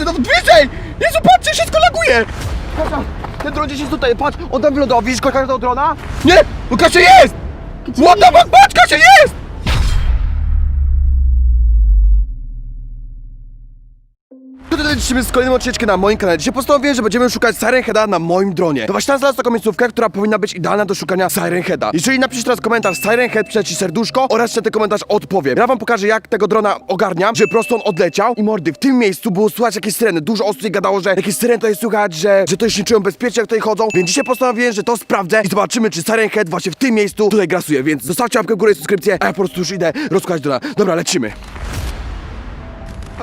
stracę, no bliżej! Jezu, patrzcie, wszystko laguje! Kasia, ten dron gdzieś jest tutaj, patrz, on tam wylądował, widzisz Kasia tego drona? Nie, no Kasia jest! What the fuck, patrz, Kasia jest! Tutaj lecimy z kolejnym odcinkiem na moim kanale. Dzisiaj postanowiłem, że będziemy szukać Siren Heada na moim dronie. To właśnie tam znalazłem taką miejscówkę, która powinna być idealna do szukania Siren Heada. Jeżeli napiszesz teraz komentarz Siren Head, serduszko oraz na ten komentarz odpowiem. Ja wam pokażę, jak tego drona ogarniam, że prosto on odleciał i mordy. W tym miejscu było słychać jakieś syreny. Dużo osób tutaj gadało, że jakieś syreny jest słychać, że, że to się nie czują bezpiecznie, jak tutaj chodzą. Więc dzisiaj postanowiłem, że to sprawdzę i zobaczymy, czy Siren Head właśnie w tym miejscu tutaj grasuje. Więc zostawcie łapkę w górę i subskrypcję, a ja po prostu już idę rozkładać drona. Dobra, lecimy.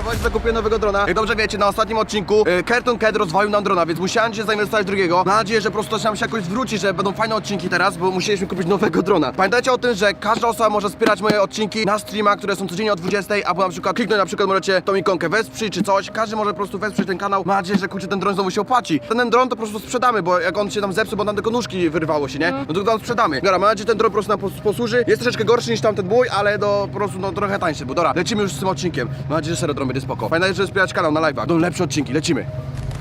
Właśnie zakupiłem nowego drona. Jak dobrze wiecie, na ostatnim odcinku y, Kerton Ked rozwalił nam drona, więc musiałem się zainwestować w drugiego. Mam nadzieję, że po prostu nam się jakoś zwróci, że będą fajne odcinki teraz, bo musieliśmy kupić nowego drona. Pamiętajcie o tym, że każda osoba może wspierać moje odcinki na streamach, które są codziennie o 20, albo na przykład kliknąć na przykład możecie tą ikonkę wesprzyj czy coś. Każdy może po prostu wesprzeć ten kanał. Mam nadzieję, że kurczę ten dron znowu się opłaci. Ten, ten dron to po prostu sprzedamy, bo jak on się tam zepsuł, bo tam tylko nóżki wyrywało się, nie? No to tam sprzedamy. Dobra, mam nadzieję, że ten dron po prostu nam pos- posłuży. Jest troszeczkę gorszy niż tamten mój, ale do, po prostu no trochę tańszy, bo dobra, lecimy już z tym odcinkiem. Mam nadzieję, że serio dron będzie spoko. Pamiętajcie, że wspierać kanał na live'ach. Będą lepsze odcinki, lecimy.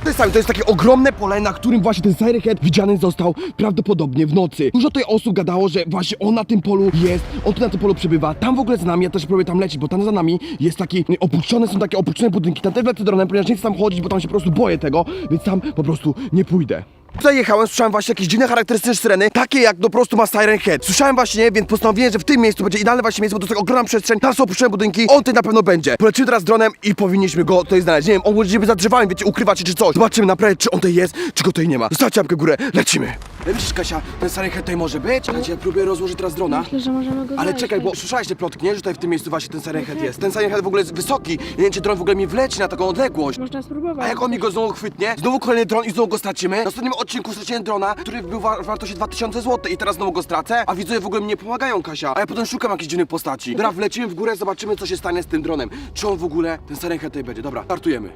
To jest, to jest takie ogromne pole, na którym właśnie ten Siren Head widziany został prawdopodobnie w nocy. Dużo tutaj osób gadało, że właśnie on na tym polu jest, on tu na tym polu przebywa. Tam w ogóle z nami, ja też próbuję tam lecieć, bo tam za nami jest taki, opuszczone są takie opuszczone budynki. Tam też lecę dronem, ponieważ nie chcę tam chodzić, bo tam się po prostu boję tego, więc tam po prostu nie pójdę. Tutaj jechałem, słyszałem właśnie jakieś dziwne charakterystyczne syreny, takie jak po prostu ma Siren Head. Słyszałem właśnie, więc postanowiłem, że w tym miejscu będzie idealne właśnie miejsce, bo to jest tak ogromna przestrzeń, tam są opuszczone budynki, on tutaj na pewno będzie. Polecimy teraz dronem i powinniśmy go tutaj znaleźć. Nie wiem, on może być za drzewami, wiecie, ukrywać się czy coś. Zobaczymy naprawdę, czy on tutaj jest, czy go tutaj nie ma. Zostawcie łapkę w górę, lecimy. Myślisz, Kasia, ten Siren Head tutaj może być? Czekajcie, ja próbuję rozłożyć teraz drona. Myślę, że możemy go Ale znaleźć. czekaj, bo słyszałeś te plotki, nie? Że tutaj w tym miejscu właśnie ten Siren Head jest. Ten Siren Head w ogóle jest wysoki. Ja nie wiem, czy dron w ogóle mi wleci na taką odległość. Można spróbować. A jak on mi go znowu chwytnie, znowu kolejny dron i znowu go stracimy. Odcinku straciłem drona, który był wa wartości 2000 zł i teraz znowu go stracę, a widzowie w ogóle mi nie pomagają, Kasia. A ja potem szukam jakichś dziwnych postaci. Dobra, wlecimy w górę, zobaczymy co się stanie z tym dronem. Czy on w ogóle, ten Head tutaj będzie. Dobra, startujemy.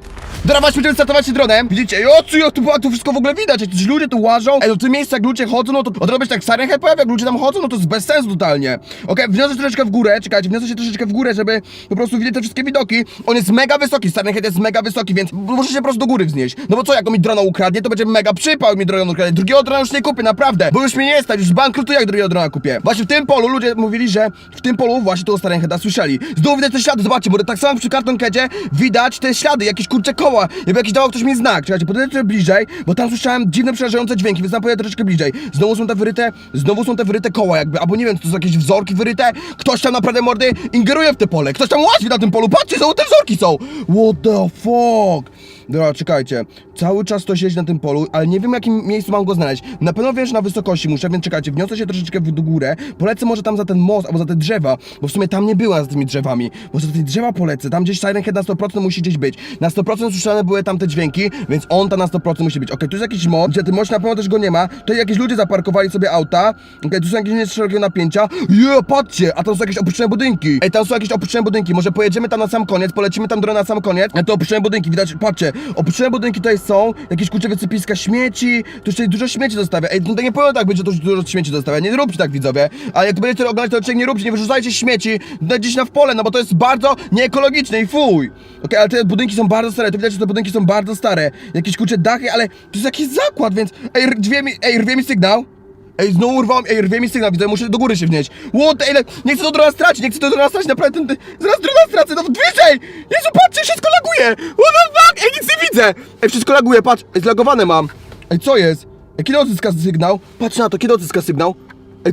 Dobra, właśnie będziemy startować się dronem. Widzicie, o co ja tu, tu wszystko w ogóle widać, jakieś ludzie tu łażą. Ej, w tym miejscu jak ludzie chodzą, no to od robić tak Head pojawia, jak ludzie tam chodzą, no to jest bez sensu totalnie. Okej, wniosę się troszeczkę w górę, czekajcie, wniosę się troszeczkę w górę, żeby po prostu widzieć te wszystkie widoki. On jest mega wysoki, Head jest mega wysoki, więc muszę się po prostu do góry wznieść. No bo co, jak on mi drona ukradnie, to będzie mega przypał mi ukradnie. Drugiego drona już nie kupię, naprawdę, bo już mnie nie stać, już bankrutuję jak drugiego drona kupię. Właśnie w tym polu ludzie mówili, że w tym polu właśnie Siren Heada słyszeli. Znowu widać te ślady, zobaczcie, bo tak samo przy Carton Kedzie widać te ślady, jakieś kurcze koła, jakby jakiś dawał ktoś mi znak. Czekajcie, podejdę trochę bliżej, bo tam słyszałem dziwne, przerażające dźwięki, więc tam podejdę troszeczkę bliżej. Znowu są te wyryte, znowu są te wyryte koła jakby, albo nie wiem, to są jakieś wzorki wyryte. Ktoś tam naprawdę mordy ingeruje w te pole, ktoś tam łazi na tym polu, patrzcie, znowu te wzorki są. What the fuck? Dobra, czekajcie. Cały czas to siedzi na tym polu, ale nie wiem, w jakim miejscu mam go znaleźć. Na pewno wiem, że na wysokości muszę, więc czekajcie, wniosę się troszeczkę w górę, polecę może tam za ten most, albo za te drzewa, bo w sumie tam nie byłem za tymi drzewami. Może za te drzewa polecę, tam gdzieś Siren Head na 100% musi gdzieś być. Na 100% słyszane były tam te dźwięki, więc on tam na 100% musi być. Okej, tu jest jakiś most, gdzie tym moście na pewno też go nie ma. Tutaj jakieś ludzie zaparkowali sobie auta. Okej, tu są jakieś szerokiego napięcia. Je, patrzcie, a tam są jakieś opuszczone budynki. Ej, tam są jakieś opuszczone budynki, może pojedziemy tam na sam koniec, polecimy tam drogę na sam koniec. A to opuszczone budynki, widać, patrzcie, opuszczone budynki tutaj są, jakieś kurcze wysypiska śmieci, tu jeszcze dużo śmieci zostawia. Ej, no to nie powiem tak, będzie to dużo śmieci zostawia, nie róbcie tak widzowie. Ale jak będziecie oglądać to odcinek, nie róbcie, nie wyrzucajcie śmieci gdzieś na w pole, no bo to jest bardzo nieekologiczne i fuj. Okej, ale te budynki są bardzo stare, tu widać, że te budynki są bardzo stare. Jakieś kurcze dachy, ale to jest jakiś zakład, więc ej, rwie mi, ej, rwie mi sygnał. Ej, znowu urwałem, ej, rwie mi sygnał, widzę, muszę do góry się wnieść. What, ej, nie chcę to drona stracić, nie chcę to drona stracić, naprawdę, ten, ten, zaraz drona stracę, no wyżej! Jezu, patrzcie, wszystko laguje! What the fuck, ej, nic nie widzę! Ej, wszystko laguje, patrz, ej, zlagowane mam. Ej, co jest? Ej, kiedy odzyska sygnał? Patrz na to, kiedy odzyska sygnał? Ej,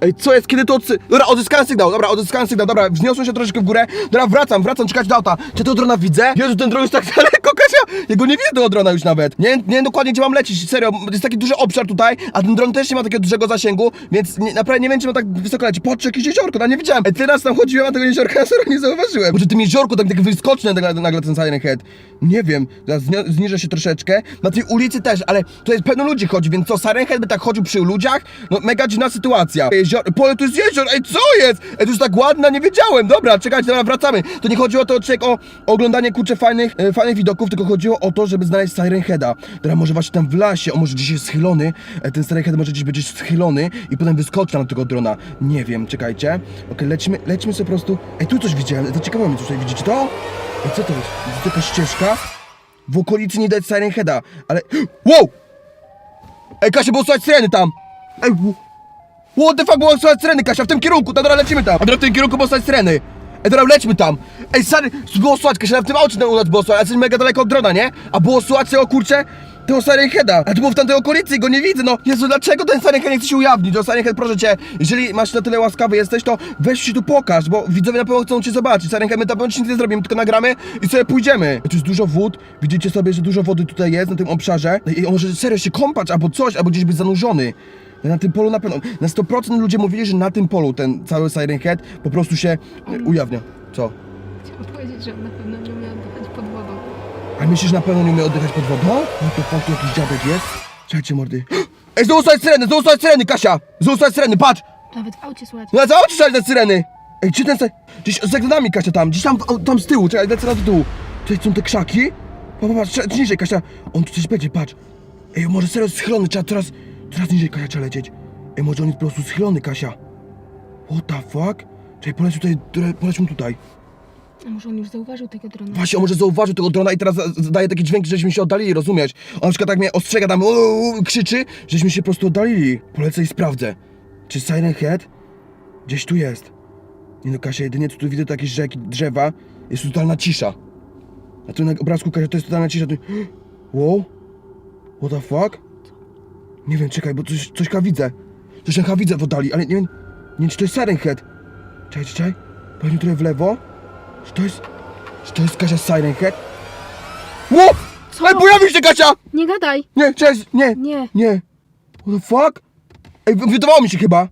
Ej, co jest, kiedy to odsy... Dobra, odzyskałem sygnał, dobra, odzyskałem sygnał, dobra, wzniosłem się troszeczkę w górę, dobra, wracam, wracam, czekać do auta. Czy tego drona widzę? Jezu, ten dron jest tak daleko, Kasia, ja go nie widzę tego drona już nawet. Nie, nie wiem dokładnie, gdzie mam lecieć, serio, jest taki duży obszar tutaj, a ten dron też nie ma takiego dużego zasięgu, więc nie, naprawdę nie wiem, czy ma tak wysoko lecieć. Patrz, jakieś jeziorko, tam nie widziałem. Ej, teraz tam chodziłem, a tego jeziorka ja serio nie zauważyłem. Może tym jeziorku tak, tak wyskoczny nagle, nagle ten Siren Head. Nie wiem, zaraz zniżę się troszeczkę. Na tej ulicy też, ale jest pełno ludzi chodzi, więc co, Siren Head by tak chodził przy ludziach? No mega dziwna sytuacja. Jezior... Pole tu jest jezior, ej co jest? Ej, to jest tak ładna, nie wiedziałem. Dobra, czekajcie, dobra, wracamy. To nie chodziło to, odcinek o oglądanie kurczę fajnych, e, fajnych widoków, tylko chodziło o to, żeby znaleźć Siren Heada. Dobra, może właśnie tam w lasie, o może gdzieś jest schylony. E, ten Siren Head może gdzieś będzie schylony i potem wyskoczy na tego drona. Nie wiem, czekajcie. Okej, lecimy, lecimy sobie po prostu. Ej, tu coś widziałem, to ciekawe mnie tutaj, widzicie to? Ej, co to jest? Jest to jakaś ścieżka? w okolicy nie dać Siren Heada, ale... Wow! Ej, Kasia, było słychać syreny tam! Ej, What the fuck, było słychać syreny, Kasia, w tym kierunku, dobra, lecimy tam! Dobra, w tym kierunku było słychać syreny! Ej, dobra, lećmy tam! Ej, stary, było słychać, Kasia, w tym aucie u nas było słychać, a jesteśmy mega daleko od drona, nie? A było słychać tego, kurczę, tego Siren Heada, a to było w tamtej okolicy i go nie widzę, no! Jezu, dlaczego ten Siren Head nie chce się ujawnić? No, Siren Head, proszę cię, jeżeli masz na tyle łaskawy jesteś, to weź się tu pokaż, bo widzowie na pewno chcą cię zobaczyć. Siren Head, my tam nic nie zrobimy, tylko nagramy i sobie pójdziemy. Tu jest dużo wód, widzicie sobie, że dużo wody tutaj jest na tym obszarze. I on może serio się kąpać albo coś, albo gdzieś być zanurzony. Na tym polu na pewno, na 100% ludzie mówili, że na tym polu ten cały Siren Head po prostu się e, ujawnia. Co? Chciałam powiedzieć, że na pewno nie umie oddychać pod wodą. A myślisz, że na pewno nie umie oddychać pod wodą? No to fuck, tu jakiś dziadek jest? Czekajcie, mordy. Ej, znowu słychać syreny, znowu słychać syreny, Kasia! Znowu słychać syreny, patrz! Nawet w aucie słychać. No a co słyszałeś te syreny? Ej, czy ten se... Gdzieś za nami, Kasia, tam, gdzieś tam, o, tam z tyłu, czekaj, lecę na do tyłu. Tutaj są te krzaki. Patrz, patrz, niżej, Kasia. On tu coś będzie, patrz. Ej, może serio schylony, trzeba coraz, coraz niżej, Kasia, trzeba lecieć. Ej, może on jest po prostu schylony, Kasia. What the fuck? Czekaj, poleć tutaj, tutaj- polećmy tutaj. A może on już zauważył tego drona? Właśnie, on może zauważył tego drona i teraz zadaje taki dźwięk, żeśmy się oddalili, rozumiesz? On na przykład tak mnie ostrzega tam, uuu, krzyczy, żeśmy się po prostu oddalili. Polecę i sprawdzę. Czy Siren Head gdzieś tu jest? Nie no, Kasia, jedynie co tu widzę to jakieś rzeki, drzewa, jest totalna cisza. A tu na obrazku, Kasia, to jest totalna cisza. Tu... Wow? What the fuck? Nie wiem, czekaj, bo coś, coś chyba widzę. Coś chyba widzę w oddali, ale nie wiem, nie wiem, czy to jest Siren Head. Czekaj, czekaj, mi trochę w lewo. Czy to jest... Czy to jest Kasia Siren Head? Ło! Co? Ej, pojawił się Kasia! Nie gadaj! Nie, cześć, nie, Nie. nie. What the fuck? Ej, wy- wydawało mi się chyba.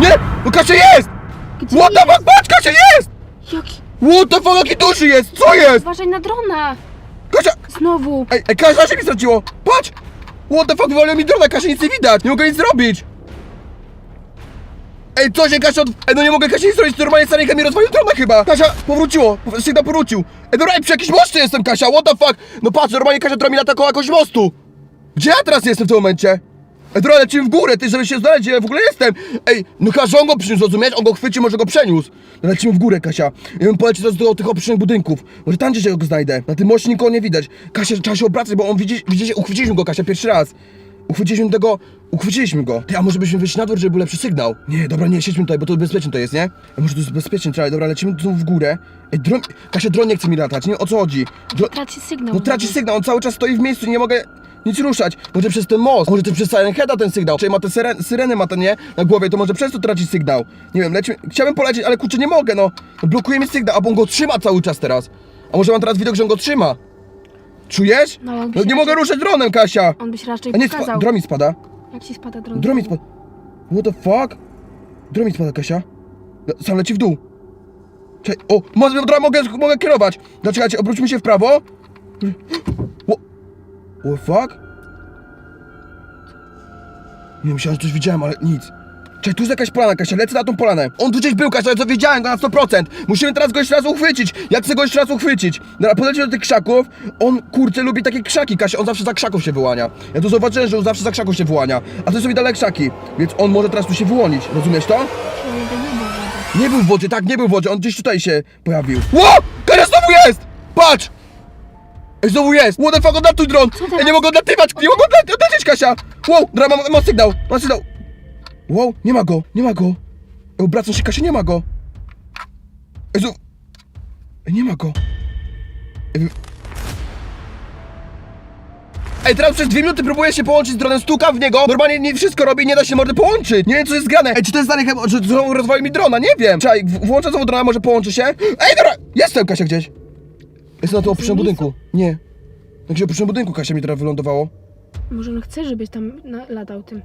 Nie! No Kasia jest! Gdzie What the jest? fuck, patrz, Kasia jest! Jaki? What the fuck, jaki duży jest! Co jest? Uważaj na drona! Kasia! Znowu! Ej, ej, Kasia się mi straciło! Patrz! What the fuck, wywaliło mi drona, Kasia, nic nie widać! Nie mogę nic zrobić! Ej, co się Kasia od... Ej, no nie mogę Kasia nic zrobić, normalnie Sarenka mi rozwalił drona chyba! Kasia, powróciło! Po- Sygnał powrócił! Ej, dobra, ej, przy jakimś moście jestem, Kasia, what the fuck! No patrz, normalnie Kasia drona mi lata koło jakiegoś mostu! Gdzie ja teraz jestem w tym momencie? Ej, dobra, lecimy w górę, ty, żeby się znaleźć, gdzie ja w ogóle jestem! Ej, no Kasia, on go przyniósł, rozumiesz? On go chwycił, może go przeniósł! No, lecimy w górę, Kasia. Ja bym polecił teraz do tych opuszczonych budynków. Może tam gdzieś go znajdę. Na tym moście nikogo nie widać. Kasia, trzeba się obracać, bo on widzi, widzicie, uchwyciliśmy go, Kasia, pierwszy raz. Uchwyciliśmy tego, uchwyciliśmy go. Ty, a może byśmy wyjść na dwór, żeby był lepszy sygnał? Nie, dobra, nie, siedźmy tutaj, bo to bezpieczne to jest, nie? A może to jest bezpieczne, trzeba, dobra, lecimy tu w górę. Ej, dron, Kasia, dron nie chce mi latać, nie? O co chodzi? Traci sygnał. no traci sygnał, on cały czas stoi w miejscu, nie mogę nic ruszać. Może przez ten most, może też przez Siren Heada ten sygnał. Czyli ma te syren, syreny, ma ten nie na głowie, to może przez to traci sygnał. Nie wiem, lecimy. Chciałbym polecieć, ale kurczę nie mogę, no. blokuje mi sygnał, a on go trzyma cały czas teraz. A może mam teraz widok, że on go trzyma. Czujesz? No, on by No się nie mogę raczej- ruszać dronem, Kasia. On by się raczej A nie, pokazał. spa- dron mi spada. Jak ci spada dron? Dron mi spada. What the fuck? Dron mi spada, Kasia. No, Sam leci w dół. Czekaj, o, może, dron mogę, mogę kierować. Zaczekajcie, obróćmy się w prawo. What, the fuck? Nie, myślałem, że coś widziałem, ale nic. Czekaj, tu jest jakaś polana, Kasia, lecę na tą polanę. On tu gdzieś był, Kasia, co wiedziałem go na 100%. Musimy teraz go jeszcze raz uchwycić. Jak chcę go jeszcze raz uchwycić? Dobra, podejdziemy do tych krzaków. On, kurczę, lubi takie krzaki, Kasia, on zawsze za krzaków się wyłania. Ja tu zauważyłem, że on zawsze za krzaków się wyłania. A to są dalej krzaki, więc on może teraz tu się wyłonić. Rozumiesz to? Nie był w wodzie, tak, nie był w wodzie, on gdzieś tutaj się pojawił. Ło! Kasia znowu jest! Patrz! Ej, znowu jest! What the fuck, odlatuj dron! teraz? Ja nie mogę odlatywać, nie mogę odla- odlecieć, Kasia! Wow, dobra, mam, mam sygnał, mam sygnał. Wow, nie ma go, nie ma go. Ej, obracam się, Kasia, nie ma go. Ej, znowu... Ej, nie ma go. Ej, wy- Ej, teraz przez dwie minuty próbuję się połączyć z dronem, stukam w niego, normalnie nie wszystko robi, nie da się mordy połączyć. Nie wiem, co jest grane. Ej, czy to jest stary chyba, że znowu rozwali mi drona, nie wiem. Czekaj, w- włączę znowu drona, może połączy się. Ej, dobra, jestem, Kasia, gdzieś. Jestem na tym opuszczonym budynku. Nie. Na gdzieś opuszczonym budynku Kasia mi teraz wylądowało. Może on chce, żebyś tam na, latał tym.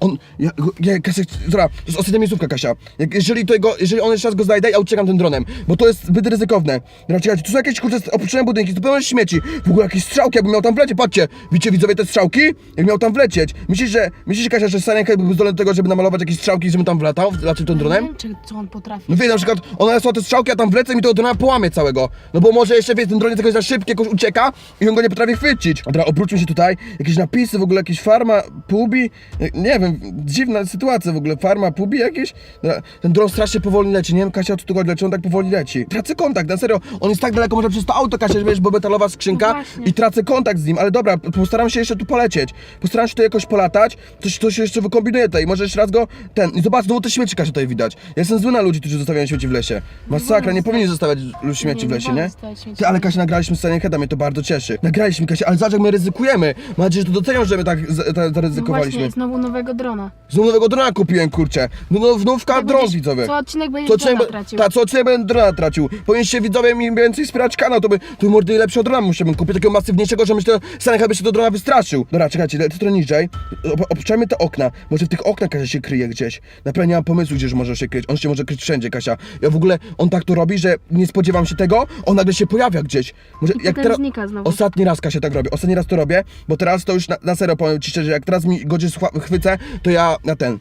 On, ja, ja Kasia, dobra, to jest ostatnia miejscówka, Kasia. Jak, jeżeli to jego, jeżeli on jeszcze raz go znajdę, ja uciekam tym dronem, bo to jest zbyt ryzykowne. Dobra, czekajcie, tu są jakieś kurczę opuszczone budynki, tu pełno śmieci, w ogóle jakieś strzałki, jakbym miał tam wlecieć, patrzcie, widzicie widzowie te strzałki? Jak miał tam wlecieć. Myślisz, że, myślisz, Kasia, że Sarenka byłby zdolny do tego, żeby namalować jakieś strzałki, żebym tam wlatał, wlaczył tym Nie dronem? wiem, czy, co on potrafi. No wie, na przykład ona nasła te strzałki, a tam wlecę i mi tego drona połamie całego. No bo może jeszcze wie, ten dron jest jakoś za szybki, jakoś ucieka i on go nie potrafi chwycić. Dobra, obróćmy się tutaj. Jakieś napisy, w ogóle jakieś farma, pubi. Nie wiem, dziwna sytuacja w ogóle, farma, pubi jakieś. Dobra, Ten dron strasznie powoli leci, nie wiem Kasia co tu chodzi, dlaczego on tak powoli leci. Tracę kontakt, na serio, on jest tak daleko, może przez to auto Kasia, wiesz, bo metalowa skrzynka No właśnie. i tracę kontakt z nim, ale dobra, postaram się jeszcze tu polecieć. Postaram się tu jakoś polatać, coś, coś jeszcze wykombinuję tutaj, może jeszcze raz go, ten, i zobacz, znowu te śmieci Kasia tutaj widać. Ja jestem zły na ludzi, którzy zostawiają śmieci w lesie. Masakra, nie powinni zostawiać śmieci w lesie, nie? Ty, ale Kasia, nagraliśmy z Silent Heada, mnie to bardzo cieszy. Nagraliśmy, Kasia, ale zobacz jak my ryzykujemy. Mam nadzieję, że to docenią, że my tak z- No zaryzykowaliśmy. właśnie, znowu nowego drona. Znowu nowego drona kupiłem, kurczę. No, no nówka Jak dron będziesz- widzowie. Co odcinek będziesz drona odcinek, tracił. ta, co odcinek będę drona tracił. Powinniście widzowie mi więcej wspierać kanał, to by tu mordy lepszego drona musiałbym kupić, takiego masywniejszego, że myślę, Sanek by się do drona wystraszył. Dobra, czekajcie, lecę trochę niżej. Ob- Obczajmy te okna. Może w tych oknach Kasia się kryje gdzieś. Naprawdę nie mam pomysłu, gdzież może się kryć. On się może kryć wszędzie, Kasia. Ja w ogóle, on tak to robi, że nie spodziewam się tego, on nagle się pojawia gdzieś. Może I potem znika znowu. Ostatni raz Kasia tak robię, ostatni raz to robię, bo teraz to już na, na serio powiem ci szczerze, jak teraz mi schwa- chwycę, to ja na ten.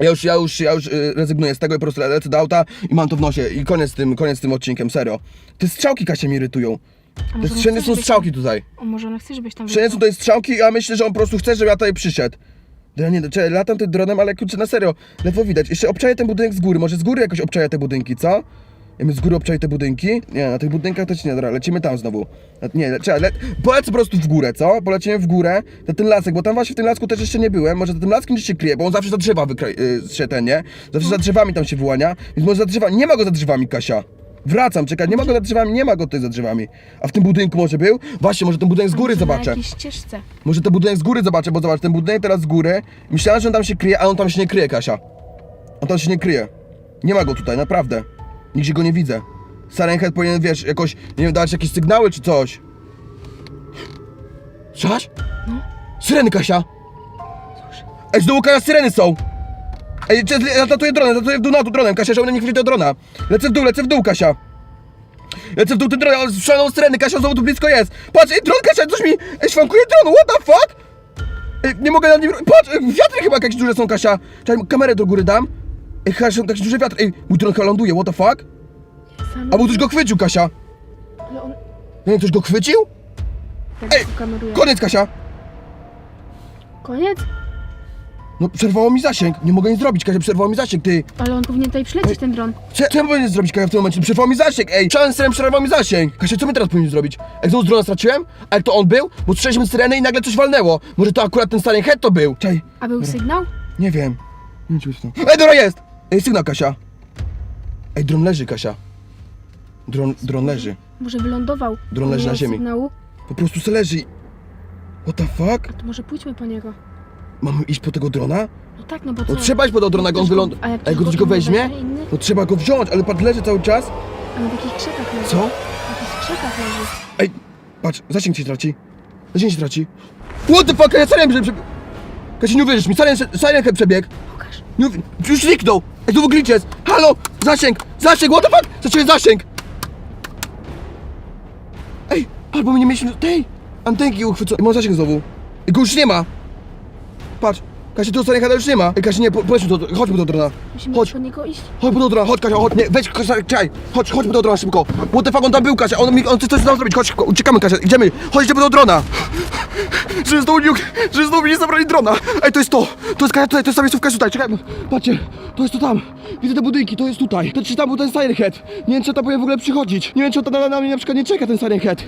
Ja już, ja już, ja już y, rezygnuję z tego i po prostu le- lecę do auta i mam to w nosie i koniec z tym, koniec z tym odcinkiem, serio. Te strzałki Kasia mnie irytują. A on wszędzie są strzałki tutaj. O, może on chce, żebyś tam Wszędzie są tutaj strzałki, a myślę, że on po prostu chce, żebym ja tutaj przyszedł. Ja nie, czekaj, latam tym dronem, ale kurczę, na serio, ledwo widać. Jeszcze obczaję ten budynek z góry, może z góry jakoś obczaję te budynki, co? Bym z góry obczaję te budynki? Nie, na tych budynkach to ci nie, dobra, lecimy tam znowu. Nie, czekaj, le, polecę po prostu w górę, co? Polecimy w górę, na ten lasek, bo tam właśnie w tym lasku też jeszcze nie byłem, może za tym laskiem gdzieś się kryje, bo on zawsze za drzewa wykra- yy, się ten, nie? Zawsze za drzewami tam się wyłania, więc może za drzewami, nie ma go za drzewami, Kasia. Wracam, czekaj, nie ma go za drzewami, nie ma go tutaj za drzewami. A w tym budynku może był? Właśnie, może ten budynek z góry Może Na zobaczę. jakiejś ścieżce. Może ten budynek z góry zobaczę, bo zobacz, ten budynek teraz z góry. Myślałem, że on tam się kryje, a on tam się nie kryje, Kasia. On tam się nie kryje. Nie ma go tutaj, naprawdę. Nigdzie go nie widzę. Sarenhead powinien, wiesz, jakoś, nie wiem, dać jakieś sygnały czy coś. Słyszasz? No. Syreny, Kasia! Ej, znowu Kasia, syreny są! Ej, latuję dronem, latuję w dół na dół dronem, Kasia, że one nie chwyci do drona. Lecę w dół, lecę w dół, Kasia. Lecę w dół, ten dron, ale strzelają syreny, Kasia znowu tu blisko jest. Patrz, ej, dron, Kasia, coś mi, ej, szwankuje dron, what the fuck? Ej, nie mogę na nim, patrz, wiatry chyba jakieś duże są, Kasia. Czekaj, kamerę do góry dam. Ej, Kasia, są jakieś duże wiatry, ej, mój dron chyba ląduje, what the fuck? Sam... Albo ktoś go chwycił, Kasia. Ale on... Nie ktoś go chwycił? Tak Ej, kameruje. Koniec, Kasia. Koniec? No, przerwało mi zasięg, nie mogę nic zrobić, Kasia, przerwało mi zasięg, ty. Ale on powinien tutaj przylecieć, ten dron. Co, co ja powinien zrobić, Kasia, w tym momencie? Przerwał mi zasięg, ej! Syren przerwał mi zasięg! Kasia, co my teraz powinniśmy zrobić? Jak znowu z drona straciłem? Ale to on był? Bo słyszeliśmy syrenę i nagle coś walnęło. Może to akurat ten stary head to był? Czaj, A był sygnał? nie wiem. Nie wiem, czy to. Ej, dobra, jest! Ej, sygnał, Kasia. Ej, dron leży, Kasia. Dron, dron leży. Może wylądował. Dron On leży nie na ziemi. Sygnału. Po prostu se leży. i- What the fuck? A to może pójdźmy po niego. Mamy iść po tego drona? No tak, no bo co? No trzeba iść po tego drona, go on Ktoś go- wyląduje. a jak Ej, go ktoś ktoś go go weźmie? weźmie inny? No trzeba go wziąć, ale patrz, leży cały czas. A na takich krzakach leży. Co? Na takich krzakach leży. Ej, patrz, zasięg się traci. Zasięg się traci. What the fuck, ja Siren przebiegł. Kasia, nie uwierzysz mi, Siren head przebiegł. Pokaż. Nie uwi- już zniknął. Ej, znowu glitch jest. Halo, zasięg, zasięg, what the fuck, zacząłem zasięg. Ej, albo my nie mieliśmy, tej, antenki uchwycone. Mam zasięg znowu. I go już nie ma. Patrz, Kasia, tu Siren heada już nie ma. Ej, Kasia, nie, po, polećmy do, chodźmy do drona. Musimy Chodź. po niego iść. Chodź po drona, chodź Kasia, chodź, nie, weź, Kasia, czekaj, chodź, chodźmy do drona szybko. What the fuck, on tam był, Kasia, on, mi- on chce coś nam zrobić, chodź uciekamy, Kasia, idziemy, chodź, idziemy do drona. Że znowu nie, że znowu nie zabrali drona. Ej, to jest to, to jest Kasia tutaj, to jest ta miejscówka tutaj, czekaj, patrzcie, to jest to tam, widzę te budynki, to jest tutaj. To czy tam był ten Siren Head, nie wiem, czy on tam powinien w ogóle przychodzić, nie wiem, czy on tam na, na mnie na przykład nie czeka, ten Siren Head.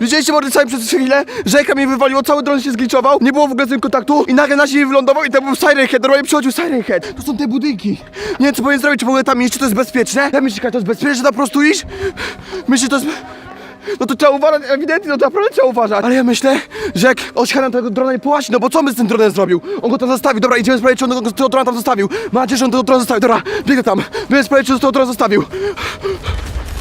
Widzieliście mordy sami przez chwilę, że ekran mnie wywaliło, cały dron się zgliczował, nie było w ogóle z nim kontaktu i nagle na ziemi wylądował i to był Siren Head, normalnie przychodził Siren Head. To są te budynki. Nie wiem co powinien zrobić, czy w ogóle tam iść, czy to jest bezpieczne? Ja myślę, że to jest bezpieczne, że tam po prostu iść? Myślę, że to jest... No to trzeba uważać, ewidentnie, no to naprawdę trzeba uważać. Ale ja myślę, że jak Ośka tego drona nie połaci, no bo co by z tym dronem zrobił? On go tam zostawił, dobra, idziemy sprawdzić, czy on go- tego drona tam zostawił. Mam nadzieję, że on tego drona zostawił, dobra, biegnę tam, biegnę sprawdzić, czy on tego drona zostawił.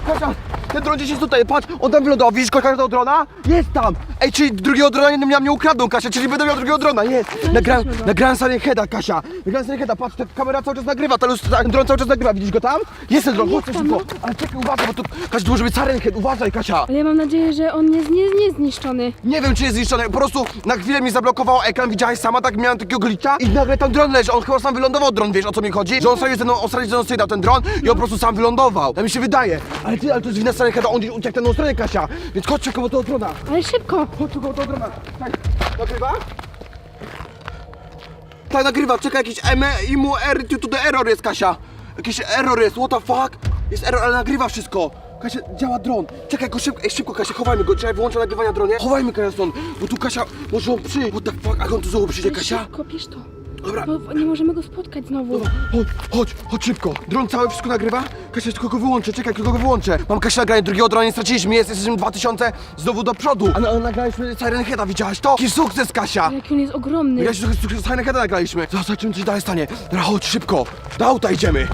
Kasia, ten dron gdzieś jest tutaj, patrz, on tam wylądował, widzisz Kasia tego drona? Jest tam! Ej, czyli drugiego drona nie, nie, nie ukradną, Kasia, czyli będę miał drugiego drona, jest! Nagrałem, go. nagrałem Silent Heada, Kasia, nagrałem Silent Heada, patrz, ta kamera cały czas nagrywa, ten, ten dron cały czas nagrywa, widzisz go tam? Jest ten dron, chodź tam, szybko, no. ale czekaj, uważaj, bo tu, Kasia, tu może być Head, uważaj, Kasia! Ale ja mam nadzieję, że on jest nie, nie zniszczony. Nie wiem, czy jest zniszczony, po prostu na chwilę mi zablokowało ekran, widziałeś sama, tak miałem takiego glitcha i nagle tam dron leży, on chyba sam wylądował dron, wiesz o co mi chodzi? Że on sobie ze mną, on sobie ze mną ten dron i on po prostu sam wylądował, tak mi się wydaje, ale ty, ale to jest wina Silent Heada, on gdzieś uciekł tę stronę, Kasia, więc chodź szybko do tego drona. Ale szybko. Chodź tu koło tego drona. Tak, nagrywa? Tak, nagrywa, czekaj, jakiś M, imu, R, tu, tu, tu, error jest, Kasia. Jakiś error jest, what the fuck? Jest error, ale nagrywa wszystko. Kasia, działa dron. Czekaj, go szybko, ej, szybko, Kasia, chowajmy go. Czekaj, wyłączę nagrywania dronie. Chowajmy Kasia stąd, bo tu Kasia, może on przyjdzie. What the fuck, a on tu znowu przyjdzie, Kasia? Szybko, pisz to. Dobra. Bo nie możemy go spotkać znowu. Chodź, chodź, chodź szybko. Dron cały wszystko nagrywa? Kasia, tylko go wyłączę, czekaj, tylko go wyłączę. Mam Kasia nagranie drugiego drona, nie straciliśmy, jest, jesteśmy 2000 znowu do przodu. A, na, nagraliśmy Siren Heada, widziałaś to? Jaki sukces, Kasia! Jaki on jest ogromny. Ja się trochę sukces Siren Heada nagraliśmy. Zobaczymy, co się dalej stanie. Dobra, chodź, szybko. Do auta idziemy.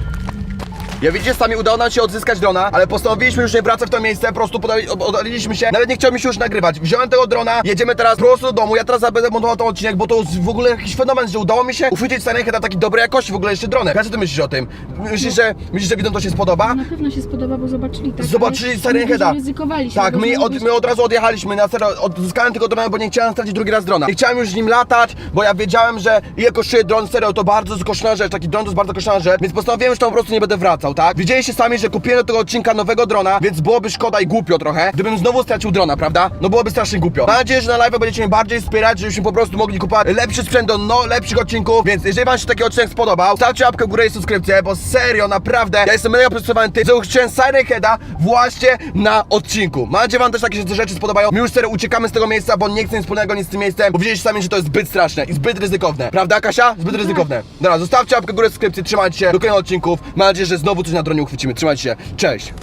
Ja widzicie, sami udało nam się odzyskać drona, ale postanowiliśmy już nie wracać w to miejsce, po prostu podali- od- oddaliliśmy się. Nawet nie chciałem się już nagrywać. Wziąłem tego drona, jedziemy teraz prosto do domu. Ja teraz będę montował ten odcinek, bo to jest w ogóle jakiś fenomen, że udało mi się uchwycić na takiej dobrej jakości w ogóle jeszcze dronem. Jak ty myślisz o tym? Myślisz, że, myślisz, że widzom to się spodoba? Na pewno się spodoba, bo zobaczyli tak. Zobaczyli ale Siren my Heada. dużo ryzykowaliśmy. Tak, my od, my od razu odjechaliśmy, na serio, odzyskałem tego drona, bo nie chciałem stracić drugi raz drona. Nie chciałem już z nim latać, bo ja wiedziałem, że ile kosztuje dron, serio, to bardzo kosztowna rzecz, taki dron to jest bardzo kosztowna rzecz, więc postanowiłem, że to po prostu nie będę wracał, tak? Widzieliście sami, że kupiłem do tego odcinka nowego drona, więc byłoby szkoda i głupio trochę, gdybym znowu stracił drona, prawda? No byłoby strasznie głupio. Mam nadzieję, że na live będziecie mnie bardziej wspierać, żebyśmy po prostu mogli kupować lepszy sprzęt do no, lepszych odcinków, więc jeżeli wam się taki odcinek spodobał, stawcie łapkę w górę i subskrypcję, bo serio, naprawdę, ja jestem mega przesyłowany tym, że chciałem Siren Heada właśnie na odcinku. Mam nadzieję, wam też takie rzeczy spodobają. My już serio uciekamy z tego miejsca, bo nie chcę nic wspólnego nic z tym miejscem, bo widzieliście sami, że to jest zbyt straszne i zbyt ryzykowne. Prawda, Kasia? Zbyt ryzykowne. Dobra, zostawcie łapkę w górę, subskrypcję, trzymajcie się, do kolejnych odcinków. Mam nadzieję, że znowu coś na dronie uchwycimy. Trzymajcie się. Cześć!